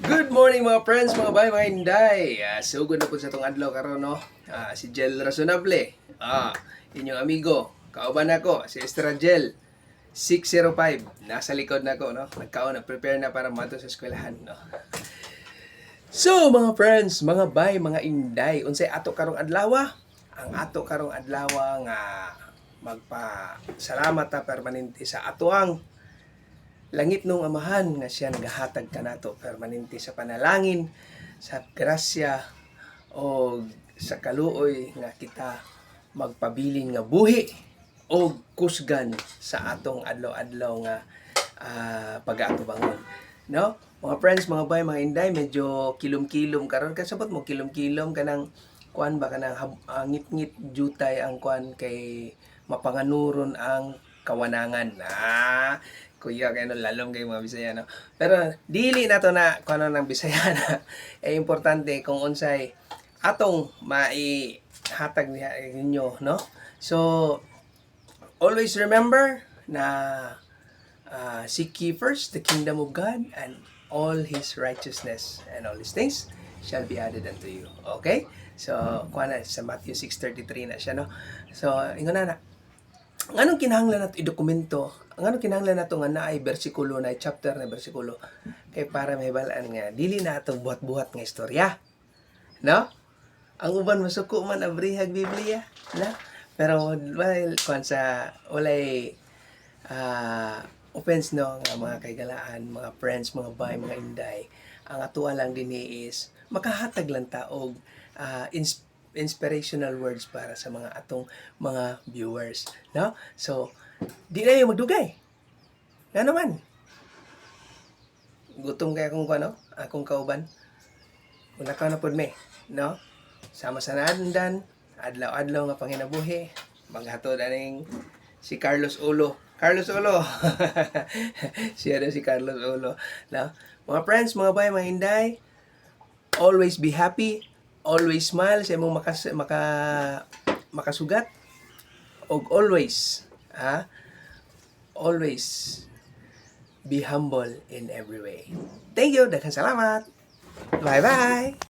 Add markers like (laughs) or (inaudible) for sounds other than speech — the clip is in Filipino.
Good morning mga friends, mga bay, mga hinday. Uh, sugod na po sa itong adlaw karon no. Ah, si Jel Razonable. Ah, inyong amigo. Kauban ako, si Estra Jel. 605. Nasa likod na ko, no? Nagkaon, nag-prepare na para mato sa eskwelahan, no? So, mga friends, mga bay, mga inday, unsay ato karong adlaw? Ang ato karong adlaw nga magpa salamat ta permanente sa atoang langit nung amahan nga siya nagahatag ka nato permanente sa panalangin sa grasya o sa kaluoy nga kita magpabilin nga buhi o kusgan sa atong adlaw-adlaw nga ah, pag-aatubangon. No? Mga friends mga bay mga inday medyo kilom-kilom karon kasabot mo kilom-kilom kanang kuan ba kanang ah, ngit-ngit jutay ang kuan kay mapanganuron ang kawanangan. Ah kuya kay no lalom kay mga Bisaya no pero dili na to na kuno ng Bisaya (laughs) na eh importante kung unsay atong mai hatag niya ninyo no so always remember na uh, seek ye first the kingdom of God and all His righteousness and all His things shall be added unto you. Okay? So, kuha na, sa Matthew 6.33 na siya, no? So, ingon na na. Anong kinahanglan nato i-dokumento? Ang anong kinahanglan nato nga na ay bersikulo na chapter na bersikulo kay para may balaan nga dili na atong buhat-buhat nga istorya. No? Ang uban masuko man abrihag Biblia, na? Pero well, kung sa walay ah offense no nga mga kaigalaan, mga friends, mga bay, mga inday, ang atuwa lang din is makahatag lang ta og ah, ins- inspirational words para sa mga atong mga viewers, no? So, di na yung magdugay. Nga naman. Gutom kaya akong ano, akong kauban. Una ka na pod me, no? Sama sa naandan, adlaw-adlaw nga panginabuhi, maghatod aning si Carlos Ulo. Carlos Ulo. (laughs) Siya na si Carlos Ulo. No? Mga friends, mga bay, mga hinday, always be happy, always smile sa imong makas maka makasugat og always ha always be humble in every way. Thank you, daghang salamat. Bye bye.